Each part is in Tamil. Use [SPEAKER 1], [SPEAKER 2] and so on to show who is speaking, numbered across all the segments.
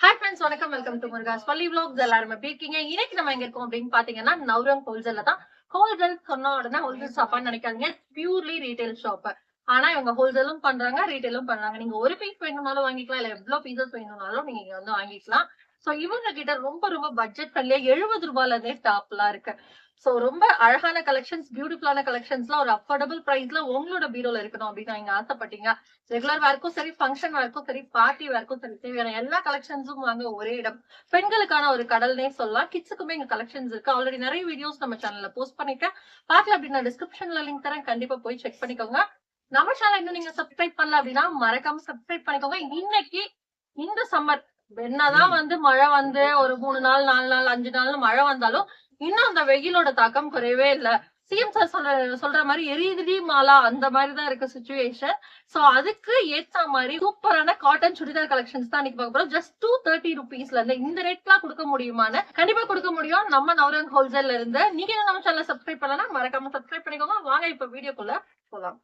[SPEAKER 1] ஹாய் ஃப்ரெண்ட்ஸ் வணக்கம். Welcome to Murugas Palli vlogs. எல்லாரும் எப்படி இருக்கீங்க? இன்னைக்கு நம்ம எங்க இருக்கோம் அப்படின்னு பாத்தீங்கன்னா நவரம் ஹோல்சேல்ல தான். ஹோல்சேல் சொன்ன உடனே ஹோல்சேல் ஷாப்பான்னு நினைக்காதீங்க. பியூர்லி ரீட்டைல் ஷாப் ஆனா இவங்க ஹோல்சேலும் பண்றாங்க ரீட்டைலும் பண்றாங்க. நீங்க ஒரு பீஸ் வேணும்னாலும் வாங்கிக்கலாம் இல்ல எவ்வளவு பீசஸ் வேணும்னாலும் நீங்க இங்க வந்து வாங்கிக்கலாம். சோ இவங்க கிட்ட ரொம்ப ரொம்ப பட்ஜெட் ஃப்ரெண்ட்லியா எழுபது ரூபாயில இருந்தே டாப்லாம் இருக்கு. சோ ரொம்ப அழகான கலெக்ஷன்ஸ் பியூட்டிஃபுல்லான கலெக்ஷன்ஸ்லாம் ஒரு அஃபோர்டபுள் பிரைஸ்ல உங்களோட பீரோல இருக்கணும் அப்படின்னு நீங்க ஆசைப்பட்டீங்க. ரெகுலர் வேர்க்கும் சரி ஃபங்க்ஷன் வேர்க்கும் சரி பார்ட்டி வேர்க்கும் சரி தேவையான எல்லா கலெக்ஷன்ஸும் வாங்க ஒரே இடம். பெண்களுக்கான ஒரு கடல்னே சொல்லலாம். கிட்ஸுக்குமே இங்க கலெக்ஷன்ஸ் இருக்கு. ஆல்ரெடி நிறைய வீடியோஸ் நம்ம சேனல்ல போஸ்ட் பண்ணிருக்கேன். பார்க்கல அப்படின்னா டிஸ்கிரிப்ஷன்ல லிங்க் தரேன். கண்டிப்பா போய் செக் பண்ணிக்கோங்க. நம்ம சேனல் இன்னும் நீங்க சப்ஸ்கிரைப் பண்ணல அப்படின்னா மறக்காம சப்ஸ்கிரைப் பண்ணிக்கோங்க. இன்னைக்கு இந்த சம்மர் என்னதான் வந்து மழை வந்து ஒரு மூணு நாள் நாலு நாள் அஞ்சு நாள்னு மழை வந்தாலும் இன்னும் அந்த வெயிலோட தாக்கம் குறையவே இல்ல. சிஎம் சார் சொல்ற சொல்ற மாதிரி எரியுதுடி மாலா அந்த மாதிரி தான் இருக்கு சுச்சுவேஷன் சோ அதுக்கு ஏத்த மாதிரி சூப்பரான காட்டன் சுடிதார் கலெக்ஷன்ஸ் தான் இன்னைக்கு பார்க்க போறோம். ஜஸ்ட் டூ தேர்ட்டி ருபீஸ்ல இருந்து இந்த ரேட்லாம் கொடுக்க முடியுமான கண்டிப்பா கொடுக்க முடியும். நம்ம நவரங் ஹோல்சேல்ல இருந்து. நீங்க நம்ம சேனல் சப்ஸ்கிரைப் பண்ணலாம் மறக்காம சப்ஸ்கிரைப் பண்ணிக்கோங்க. வாங்க இப்ப வீடியோக்குள்ள போலாம்.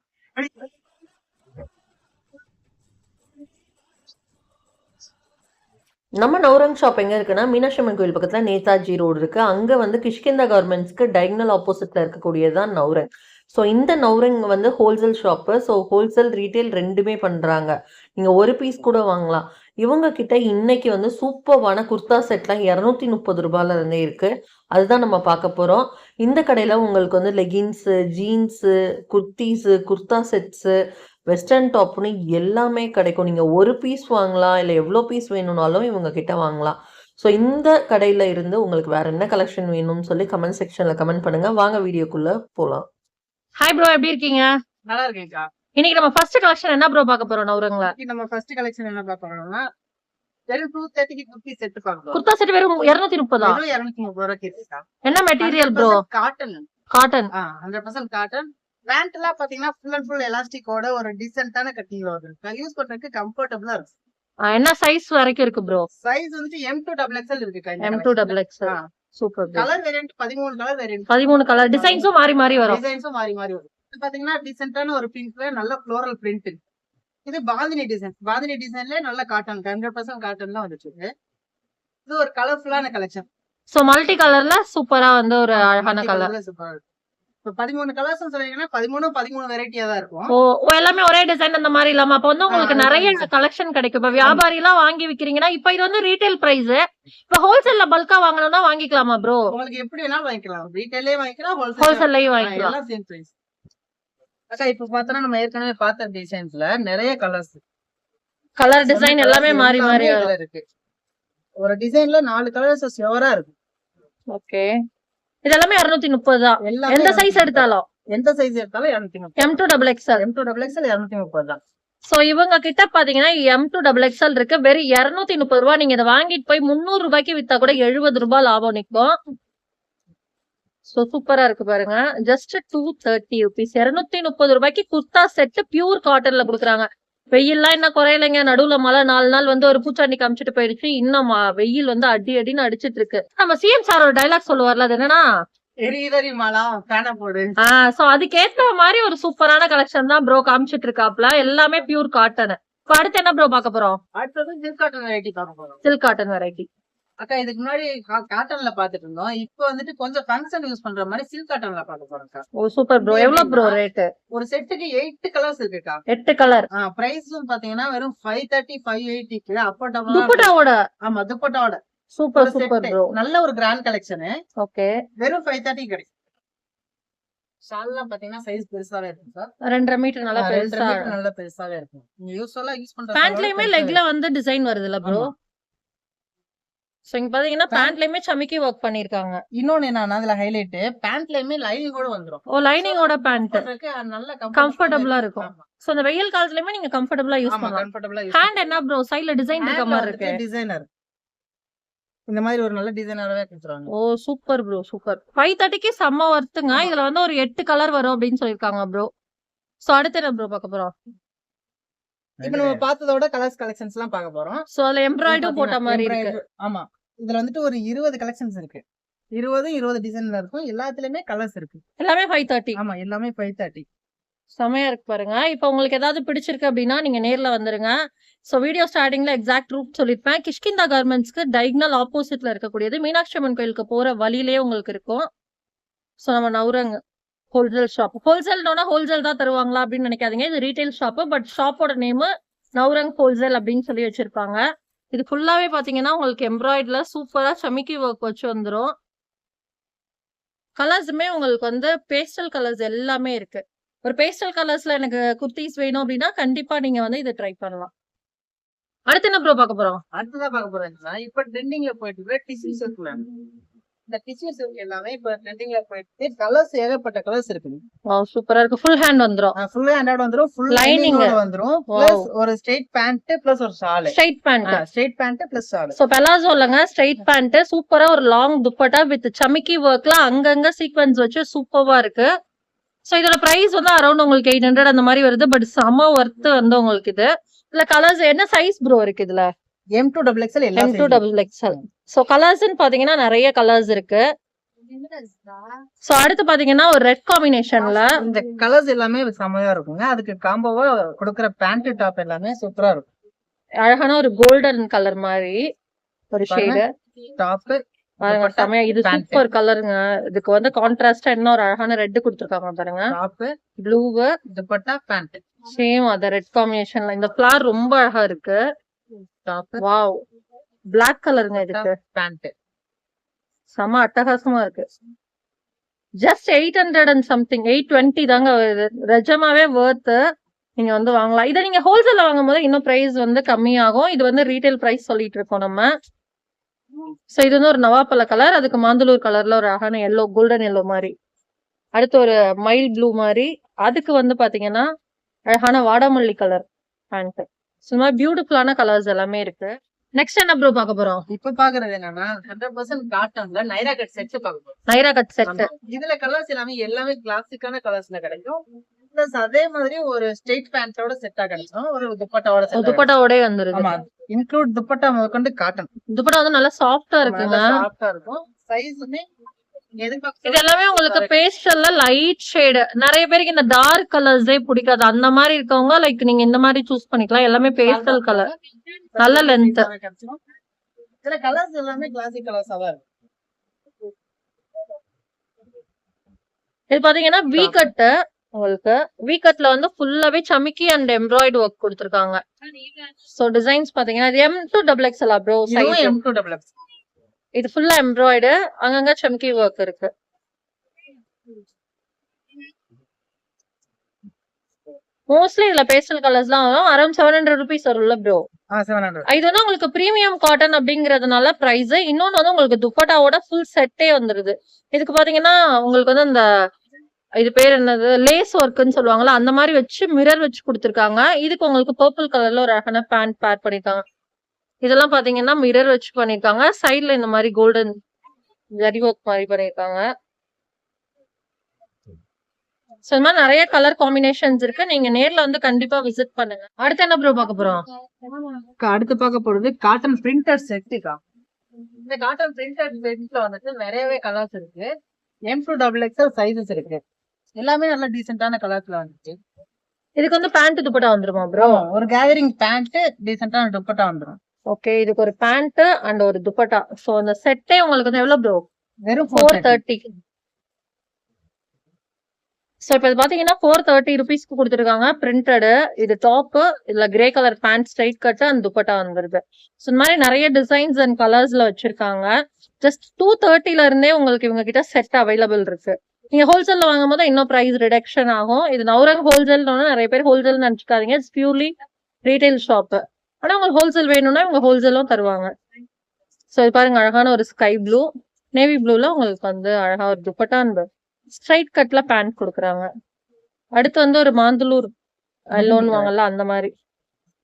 [SPEAKER 2] நம்ம நவரங் ஷாப் எங்கே இருக்குன்னா மீனாட்சி அம்மன் கோயில் பக்கத்தில் நேதாஜி ரோடு இருக்குது அங்கே வந்து கிஷ்கிந்தா கவர்மெண்ட்ஸ்க்கு டைக்னல் ஆப்போசிட்டில் இருக்கக்கூடியது தான் நவரங் ஸோ இந்த நவரங் வந்து wholesale shop so wholesale retail ரெண்டுமே பண்ணுறாங்க நீங்கள் ஒரு பீஸ் கூட வாங்கலாம். இவங்க கிட்ட இன்னைக்கு வந்து சூப்பர்வான குர்தா செட்லாம் இரநூத்தி முப்பது ரூபாயில இருந்தே இருக்குது அதுதான் நம்ம பார்க்க போகிறோம் இந்த கடையில் உங்களுக்கு வந்து leggings jeans kurtis kurta sets western டாப்னு எல்லாமே கிடைக்கும். நீங்கள் ஒரு பீஸ் வாங்கலாம் இல்லை எவ்வளோ பீஸ் வேணும்னாலும் இவங்க கிட்ட வாங்கலாம். ஸோ இந்த கடையில் இருந்து உங்களுக்கு வேற என்ன கலெக்ஷன் வேணும்னு சொல்லி கமெண்ட் செக்ஷனில் கமெண்ட் பண்ணுங்க. வாங்க வீடியோக்குள்ளே போகலாம்
[SPEAKER 1] ஹாய் ப்ரோ எப்படி இருக்கீங்க?
[SPEAKER 3] நல்லா இருக்கேன்க்கா.
[SPEAKER 1] இன்னைக்கு நம்ம ஃபர்ஸ்ட் கலெக்ஷன் என்ன ப்ரோ பார்க்க போறோம்? நவரங்களா
[SPEAKER 3] நம்ம ஃபர்ஸ்ட் கலெக்ஷன் என்ன பார்க்க போறோம்னா வெறும் டூ தேர்ட்டிக்கு குர்த்தி செட் பார்க்க போறோம்.
[SPEAKER 1] குர்தா செட் வெறும் இருநூத்தி முப்பதா?
[SPEAKER 3] வெறும் இருநூத்தி முப்பது ரூபாய்க்கு இருக்கா
[SPEAKER 1] என்ன material bro
[SPEAKER 3] cotton
[SPEAKER 1] cotton
[SPEAKER 3] hundred percent cotton pant எல்லாம் பாத்தீங்கன்னா ஃபுல் அண்ட் ஃபுல் எலாஸ்டிக்கோட ஒரு டீசென்டான கட்டிங்ல வருது. யூஸ் பண்றதுக்கு கம்ஃபர்டபுளா இருக்கு.
[SPEAKER 1] என்ன சைஸ் வரைக்கும் இருக்கு ப்ரோ
[SPEAKER 3] சைஸ் வந்துட்டு எம் டூ டபுள் எக்ஸ்எல் இருக்கு
[SPEAKER 1] M to double X super
[SPEAKER 3] colour variant பதிமூணு கலர் வேரியன்ட்
[SPEAKER 1] பதிமூணு கலர் டிசைன்ஸும் மாறி மாறி வரும்.
[SPEAKER 3] டிசைன்ஸும் மாறி மாறி வரும். இது பாத்தீங்கன்னா டீசென்டான ஒரு பிங்க்ல நல்ல ஃப்ளோரல் பிரிண்ட் இது பாந்தினி டிசைன் பாந்தினி டிசைன்ல நல்ல காட்டன் ஹண்ட்ரட் பர்சன்ட் காட்டன் தான் வந்துச்சு இது ஒரு கலர்ஃபுல்லான கலெக்ஷன்
[SPEAKER 1] சோ மல்டி கலர்ல சூப்பரா வந்து ஒரு அழகான கலர்
[SPEAKER 3] இப்போ பதிமூணு கலர்ஸ் சொன்னீங்கன்னா பதிமூணு பதிமூணு வெரைட்டியா தான் இருக்கும்.
[SPEAKER 1] ஓ எல்லாமே ஒரே டிசைன் அந்த மாதிரி இல்லாம அப்ப வந்து உங்களுக்கு நிறைய. கலெக்ஷன் கிடைக்கும். இப்ப வியாபாரி எல்லாம் வாங்கி விக்கிறீங்கன்னா இப்ப இது வந்து ரீட்டைல் பிரைஸ் இப்ப ஹோல்சேல்ல பல்கா வாங்கணும்னா வாங்கிக்கலாமா ப்ரோ
[SPEAKER 3] உங்களுக்கு எப்படி வேணாலும் வாங்கிக்கலாம். ரீட்டைலே வாங்கிக்கலாம் ஹோல்சேல்
[SPEAKER 1] ஹோல்சேல்லயும் வாங்கிக்கலாம்.
[SPEAKER 3] சேம் பிரைஸ் அக்கா இப்ப பார்த்தோன்னா நம்ம ஏற்கனவே பார்த்த டிசைன்ஸ்ல நிறைய கலர்ஸ்
[SPEAKER 1] கலர் டிசைன் எல்லாமே மாறி மாறி
[SPEAKER 3] இருக்கு. ஒரு டிசைன்ல நாலு கலர்ஸ் ஷியோரா இருக்கு.
[SPEAKER 1] ஓகே இது எல்லாமே இருநூத்தி முப்பது தான். எந்த சைஸ் எடுத்தாலும்.
[SPEAKER 3] எந்த சைஸ் எடுத்தாலும் இரநூத்தி முப்பது.
[SPEAKER 1] M to double XL
[SPEAKER 3] M to double XL இரநூத்தி முப்பது தான்.
[SPEAKER 1] சோ இவங்க கிட்ட பாத்தீங்கன்னா எம் டூ டபுள் எக்ஸ்எல் இருக்கு. வெறும் இருநூத்தி முப்பது ரூபாய். நீங்க இதை வாங்கிட்டு போய் முந்நூறு ரூபாய்க்கு வித்தா கூட எழுபது ரூபாய் லாபம் நிக்கும். சோ சூப்பரா இருக்கு பாருங்க. ஜஸ்ட் டூ தேர்ட்டி ருபீஸ் இருநூத்தி முப்பது ரூபாய்க்கு குர்தா செட் பியூர் காட்டன்ல குடுக்குறாங்க. வெயில்லாம் என்ன குறையலைங்க. நடுவுல மழை நாலு நாள் வந்து ஒரு பூச்சாண்டி காமிச்சிட்டு போயிடுச்சு. இன்னும் வெயில் வந்து அடி அடின்னு அடிச்சிட்டு இருக்கு. நம்ம சிஎம் சார் ஒரு டைலாக் சொல்லுவார்ல அது என்னன்னா? அதுக்கேத்த மாதிரி ஒரு சூப்பரான கலெக்ஷன் தான் ப்ரோ காமிச்சிட்டு இருக்காப்ல. எல்லாமே பியூர் காட்டன் இப்ப அடுத்து என்ன ப்ரோ பார்க்க போறோம்?
[SPEAKER 3] அடுத்தது ஜில் cotton variety
[SPEAKER 1] silk cotton variety
[SPEAKER 3] அக்கா இதுக்கு முன்னாடி காட்டன்ல பாத்துட்டு இருந்தோம் இப்போ வந்துட்டு கொஞ்சம் ஃபங்க்ஷன் யூஸ் பண்ற மாதிரி சில்க் காட்டன்ல பார்க்க போறோம்க்கா
[SPEAKER 1] ஓ சூப்பர் ப்ரோ எவ்வளவு ப்ரோ ரேட்
[SPEAKER 3] ஒரு செட்டுக்கு எயிட் கலர்ஸ் இருக்குக்கா.
[SPEAKER 1] எட்டு கலர்
[SPEAKER 3] பிரைஸும் பாத்தீங்கன்னா வெறும் ஃபைவ் தேர்ட்டி ஃபைவ் எயிட்டிக்கு அப்போ டபுள்
[SPEAKER 1] துப்பட்டாவோட?
[SPEAKER 3] ஆமா துப்பட்டாவோட.
[SPEAKER 1] Super super. ப்ரோ
[SPEAKER 3] நல்ல ஒரு கிராண்ட் கலெக்ஷன்
[SPEAKER 1] ஓகே.
[SPEAKER 3] வெறும் ஃபைவ் தேர்ட்டி கிடைக்கும். ஷால்லாம் பாத்தீங்கன்னா சைஸ் பெருசாவே இருக்கும் சார்
[SPEAKER 1] ரெண்டரை மீட்டர் நல்லா பெருசா
[SPEAKER 3] நல்ல பெருசாவே இருக்கும். நீங்க யூஸ்வலா யூஸ் பண்ற
[SPEAKER 1] பேண்ட்லயுமே லெக்ல வந்து டிசைன் வருதுல்ல ப்ரோ சோ இங்க பாத்தீங்கன்னா பேண்ட்லயுமே சமிக்கி ஒர்க் பண்ணிருக்காங்க.
[SPEAKER 3] இன்னொன்னு என்னன்னா அதுல ஹைலைட் பேண்ட்லயுமே லைனிங் கூட வந்துரும்.
[SPEAKER 1] ஓ லைனிங்கோட பேண்ட்
[SPEAKER 3] நல்ல
[SPEAKER 1] Comfortable-ஆ இருக்கும். சோ அந்த வெயில் காலத்துலயுமே நீங்க கம்ஃபர்டபுளா யூஸ் பண்ணலாம். ஹேண்ட் என்ன ப்ரோ சைடுல டிசைன் இருக்க மாதிரி இருக்கு.
[SPEAKER 3] டிசைனர் இந்த மாதிரி ஒரு நல்ல டிசைனராவே கொடுத்துருவாங்க.
[SPEAKER 1] Oh super bro super five தேர்ட்டிக்கு செம்ம ஒர்த்துங்க. இதுல வந்து ஒரு எட்டு கலர் வரும் அப்படின்னு சொல்லிருக்காங்க ப்ரோ சோ அடுத்து என்ன ப்ரோ பார்க்க போறோம்?
[SPEAKER 3] இப்ப நம்ம பார்த்ததோட கலர்ஸ் கலெக்ஷன்ஸ் எல்லாம் பார்க்க போறோம்.
[SPEAKER 1] சோ அதுல எம்ப்ராய்டும் போட்ட மாதிரி இருக்கு.
[SPEAKER 3] ஆமா. இதுல வந்துட்டு ஒரு இருபது கலெக்ஷன்ஸ் இருக்கு. இருபது இருபது டிசைன்ல இருக்கும். எல்லாத்துலயுமே கலர்ஸ் இருக்கு.
[SPEAKER 1] எல்லாமே ஃபைவ் தேர்ட்டி
[SPEAKER 3] ஆமா எல்லாமே ஃபைவ் தேர்ட்டி
[SPEAKER 1] செமையா இருக்கு பாருங்க. இப்போ உங்களுக்கு ஏதாவது பிடிச்சிருக்கு அப்படின்னா நீங்க நேர்ல வந்துருங்க. ஸோ வீடியோ ஸ்டார்டிங்ல எக்ஸாக்ட் ரூட் சொல்லியிருப்பேன் கிஷ்கிந்தா கார்மெண்ட்ஸ்க்கு டைக்னல் ஆப்போசிட்ல இருக்கக்கூடியது. மீனாட்சி அம்மன் கோயிலுக்கு போற வழியிலேயே உங்களுக்கு இருக்கும். ஸோ நம்ம நவுரங் ஹோல்சேல் ஷாப் ஹோல்சேல்னா ஹோல்சேல் தான் தருவாங்களா அப்படின்னு நினைக்காதீங்க. இது ரீட்டைல் ஷாப்பு பட் ஷாப்போட நேமு நவுரங் ஹோல்சேல் அப்படின்னு சொல்லி வச்சிருப்பாங்க. இது ஃபுல்லாவே பாத்தீங்கன்னா உங்களுக்கு எம்ப்ராய்டர்ல சூப்பரா சமிக்கி ஒர்க் வச்சு வந்துரும். கலர்ஸுமே உங்களுக்கு வந்து பேஸ்டல் கலர்ஸ் எல்லாமே இருக்கு. ஒரு பேஸ்டல் கலர்ஸ்ல எனக்கு குர்த்திஸ் வேணும் அப்படின்னா கண்டிப்பா நீங்க வந்து இதை ட்ரை பண்ணலாம். அடுத்து என்ன ப்ரோ பார்க்க போறோம்?
[SPEAKER 3] அடுத்ததா பார்க்க போறேன். இப்ப ட்ரெண்டிங்ல போயிட்டு இருக்க மேம் இந்த டிஷ்யூ சில்க் எல்லாமே இப்ப ட்ரெண்டிங்ல போயிட்டு கலர்ஸ் ஏகப்பட்ட கலர்ஸ் இருக்குது
[SPEAKER 1] சூப்பரா இருக்கு. ஃபுல் ஹேண்ட் வந்துரும்.
[SPEAKER 3] ஃபுல் ஹேண்டட் வந்துரும் ஃபுல். லைனிங் வந்துரும். பிளஸ் ஒரு ஸ்ட்ரெயிட் பேண்ட் பிளஸ் ஒரு shawl
[SPEAKER 1] straight pant
[SPEAKER 3] straight pant plus shawl
[SPEAKER 1] so palazzo இல்லங்க ஸ்ட்ரைட் பேண்ட் சூப்பரா ஒரு லாங் துப்பட்டா வித் சமிக்கி ஒர்க்ல அங்கங்க சீக்வன்ஸ் வச்சு சூப்பரா இருக்கு. சோ இதோட பிரைஸ் வந்து அரௌண்ட் உங்களுக்கு எயிட் ஹண்ட்ரட் அந்த மாதிரி வருது பட் செம ஒர்த் வந்து உங்களுக்கு இது. இதுல கலர்ஸ் என்ன சைஸ் ப்ரோ இருக்கு இதுல?
[SPEAKER 3] M to double XL
[SPEAKER 1] M to double XL so கலர்ஸ்னு பாத்தீங்கன்னா நிறைய கலர்ஸ் இருக்கு. அடுத்து பாத்தீங்கன்னா ஒரு ரெட் காம்பினேஷன்ல
[SPEAKER 3] இந்த கலர்ஸ் எல்லாமே செமையா இருக்குங்க. அதுக்கு காம்போவா கொடுக்குற பேண்ட் டாப் எல்லாமே சூப்பரா இருக்கும்.
[SPEAKER 1] அழகான ஒரு கோல்டன் கலர் மாதிரி ஒரு ஷேடு
[SPEAKER 3] டாப்
[SPEAKER 1] செமையா இது. சூப்பர் கலருங்க இதுக்கு வந்து கான்ட்ராஸ்டா என்ன ஒரு அழகான ரெட் கொடுத்துருக்காங்க பாருங்க.
[SPEAKER 3] Top
[SPEAKER 1] blue
[SPEAKER 3] dupatta pant
[SPEAKER 1] same அத ரெட் காம்பினேஷன்ல இந்த ஃபிளார் ரொம்ப அழகா இருக்கு. வாவ் Black கலருங்க இதுக்கு.
[SPEAKER 3] பேண்ட்
[SPEAKER 1] செம அட்டகாசமா இருக்கு. Just eight hundred and something eight twenty தாங்க வருது. நிஜமாவே worth நீங்க வந்து வாங்கலாம். இதை நீங்க ஹோல்சேல்ல வாங்கும் போது இன்னும் பிரைஸ் வந்து கம்மியாகும். இது வந்து ரீட்டைல் பிரைஸ் சொல்லிட்டு இருக்கோம் நம்ம. சோ இது வந்து ஒரு நவாப்பழ கலர் அதுக்கு மாந்தளூர் கலர்ல ஒரு அழகான எல்லோ கோல்டன் எல்லோ மாதிரி. அடுத்து ஒரு மைல் ப்ளூ மாதிரி. அதுக்கு வந்து பாத்தீங்கன்னா அழகான வாடாமல்லி கலர் பேண்ட் சும்மா பியூட்டிஃபுல்லான கலர்ஸ் எல்லாமே இருக்கு. நெக்ஸ்ட் என்ன ப்ரோ பார்க்க போறோம்?
[SPEAKER 3] இப்ப பாக்குறது என்னன்னா ஹண்ட்ரட் பர்சன்ட் காட்டன்ல நைரா கட் செட் பார்க்க போறோம்.
[SPEAKER 1] Naira cut set.
[SPEAKER 3] இதுல கலர்ஸ் எல்லாமே எல்லாமே கிளாசிக்கான கலர்ஸ்ல கிடைக்கும். பிளஸ் அதே மாதிரி ஒரு ஸ்ட்ரெயிட் பேண்டோட செட்டா கிடைக்கும். ஒரு துப்பட்டாவோட set
[SPEAKER 1] துப்பட்டாவோடய வந்துருது.
[SPEAKER 3] ஆமா. இன்க்ளூட் துப்பட்டா முதற்கொண்டு காட்டன்
[SPEAKER 1] துப்பட்டா வந்து நல்லா சாஃப்டா இருக்குங்க.
[SPEAKER 3] சாஃப்டா இருக்கும். சைஸுமே
[SPEAKER 1] இது எல்லாமே உங்களுக்கு பேஸ்டல்ல லைட் ஷேடு நிறைய பேருக்கு இந்த டார்க் கலர்ஸே பிடிக்காது. அந்த மாதிரி இருக்கவங்க லைக் நீங்க இந்த மாதிரி சூஸ் பண்ணிக்கலாம். எல்லாமே பேஸ்டல் கலர் நல்ல.
[SPEAKER 3] கிடைச்சிரும் இதுல கலர்ஸ் எல்லாமே கிளாசிக் கலர்ஸா தான்
[SPEAKER 1] இது பாத்தீங்கன்னா வி கட் உங்களுக்கு வி கட்ல வந்து ஃபுல்லாவே சமிக்கி அண்ட் எம்ப்ராய்டு ஒர்க் கொடுத்துருக்காங்க. சோ டிசைன்ஸ் பாத்தீங்கன்னா M two double X bro
[SPEAKER 3] இதுவும்
[SPEAKER 1] size
[SPEAKER 3] M two double X
[SPEAKER 1] இது ஃபுல்லா எம்ப்ராய்டு அங்கங்க சம்கி ஒர்க் இருக்கு. மோஸ்ட்லி இதுல பேஸ்டல் கலர்ஸ்லாம் வரும். அரௌண்ட் செவன் ஹண்ட்ரட் ருபீஸ் வரும்ல ப்ரோ இது வந்து உங்களுக்கு பிரீமியம் காட்டன் அப்படிங்கறதுனால பிரைஸ் இன்னொன்னு வந்து உங்களுக்கு துப்பட்டாவோட ஃபுல் செட்டே வந்துருது. இதுக்கு பாத்தீங்கன்னா உங்களுக்கு வந்து அந்த இது பேர் என்னது? லேஸ் ஒர்க்குன்னு சொல்லுவாங்கல்ல அந்த மாதிரி வச்சு மிரர் வச்சு கொடுத்துருக்காங்க. இதுக்கு உங்களுக்கு பர்பிள் கலர்ல ஒரு அழகான பேண்ட் பேர் பண்ணிருக்காங்க. இதெல்லாம் பாத்தீங்கன்னா மிரர் வச்சு பண்ணிருக்காங்க. சைடுல இந்த மாதிரி கோல்டன் ஜரி ஒர்க் மாதிரி பண்ணிருக்காங்க. So, இந்த மாதிரி நிறைய கலர் காம்பினேஷன்ஸ் இருக்கு. நீங்க நேர்ல வந்து கண்டிப்பா விசிட் பண்ணுங்க. அடுத்து என்ன ப்ரோ பார்க்க போறோம்?
[SPEAKER 3] அடுத்து பார்க்க போறது காட்டன் பிரிண்டர் செட்டுக்கா இந்த காட்டன் பிரிண்டர் செட்ல வந்துட்டு நிறையவே கலர்ஸ் இருக்கு. M to double XL sizes இருக்கு. எல்லாமே நல்ல டீசென்டான கலர்ஸ்ல வந்துச்சு.
[SPEAKER 1] இதுக்கு வந்து பேண்ட் துப்பட்டா வந்துருமா ப்ரோ
[SPEAKER 3] ஒரு கேதரிங் பேண்ட் டீசென்டான துப்பட்டா வந்துரும்.
[SPEAKER 1] ஓகே இதுக்கு ஒரு பேண்ட் அண்ட் ஒரு துப்பட்டா. சோ அந்த செட்டே உங்களுக்கு வந்து எவ்வளவு ப்ரோ
[SPEAKER 3] வெறும்
[SPEAKER 1] ஃபோர் தேர்ட்டி ஸோ இப்போ இது பாத்தீங்கன்னா ஃபோர் தேர்ட்டி ருபீஸ்க்கு கொடுத்துருக்காங்க. பிரிண்டடு இது டாப்பு இதுல grey colour pant straight cut and dupatta வந்துருது. ஸோ இந்த மாதிரி நிறைய டிசைன்ஸ் அண்ட் கலர்ஸ்ல வச்சிருக்காங்க. ஜஸ்ட் டூ தேர்ட்டில இருந்தே உங்களுக்கு இவங்க கிட்ட செட் அவைலபிள் இருக்கு. நீங்க ஹோல்சேல்ல வாங்கும் போது இன்னும் பிரைஸ் ரிடக்ஷன் ஆகும். இது நவரங் ஹோல்சேல் நிறைய பேர் ஹோல்சேல் நினைச்சுக்காதீங்க. இட்ஸ் பியூர்லி ரீட்டைல் ஷாப் ஆனா உங்களுக்கு ஹோல்சேல் வேணும்னா இவங்க ஹோல்சேலும் தருவாங்க. ஸோ இது பாருங்க அழகான ஒரு ஸ்கை ப்ளூ நேவி ப்ளூல உங்களுக்கு வந்து அழகா ஒரு துப்பட்டா அந்த ஸ்ட்ரைட் கட்ல பேண்ட் கொடுக்குறாங்க. அடுத்து வந்து ஒரு மாந்தளூர் லோன் வாங்கல அந்த மாதிரி.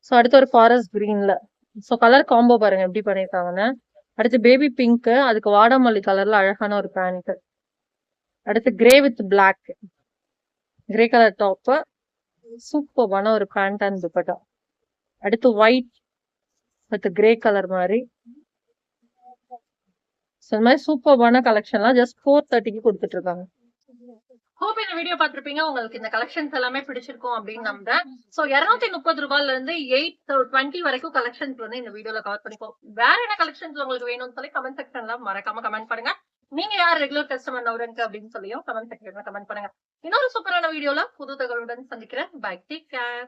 [SPEAKER 1] ஸோ அடுத்து ஒரு ஃபாரஸ்ட் கிரீன்ல ஸோ கலர் காம்போ பாருங்க எப்படி பண்ணிருக்காங்கன்னு அடுத்து பேபி பிங்க் அதுக்கு வாடாமல்லி கலர்ல அழகான ஒரு பேண்ட் அடுத்து grey with black grey colour top சூப்பர்பான ஒரு பேண்ட் அண்ட் துப்பட்டா. அடுத்து ஒயிட் வித் கிரே கலர் மாதிரி. ஸோ இந்த மாதிரி சூப்பர்பான கலெக்ஷன்லாம் ஜஸ்ட் ஃபோர் தேர்ட்டிக்கு கொடுத்துட்டு இருக்காங்க. ஹோப் இந்த வீடியோ பார்த்திருப்பீங்க. உங்களுக்கு இந்த கலெக்ஷன்ஸ் எல்லாமே பிடிச்சிருக்கும் அப்படின்னு நம்புறேன். சோ இருநூத்தி முப்பது ரூபாயில இருந்து எயிட் டுவெண்ட்டி வரைக்கும் கலெக்ஷன்ஸ் வந்து இந்த வீடியோல கவர் பண்ணிக்கோம் வேற என்ன கலெக்ஷன்ஸ் உங்களுக்கு வேணும்னு சொல்லி கமெண்ட் செக்ஷன்ல மறக்காம கமெண்ட் பண்ணுங்க. நீங்க யார் ரெகுலர் கஸ்டமர் நவரனுக்கு அப்படின்னு சொல்லியும் கமெண்ட் செக்ஷன்ல கமெண்ட் பண்ணுங்க. இன்னொரு சூப்பரான வீடியோல புது தகவலுடன் சந்திக்கிறேன். Bye take care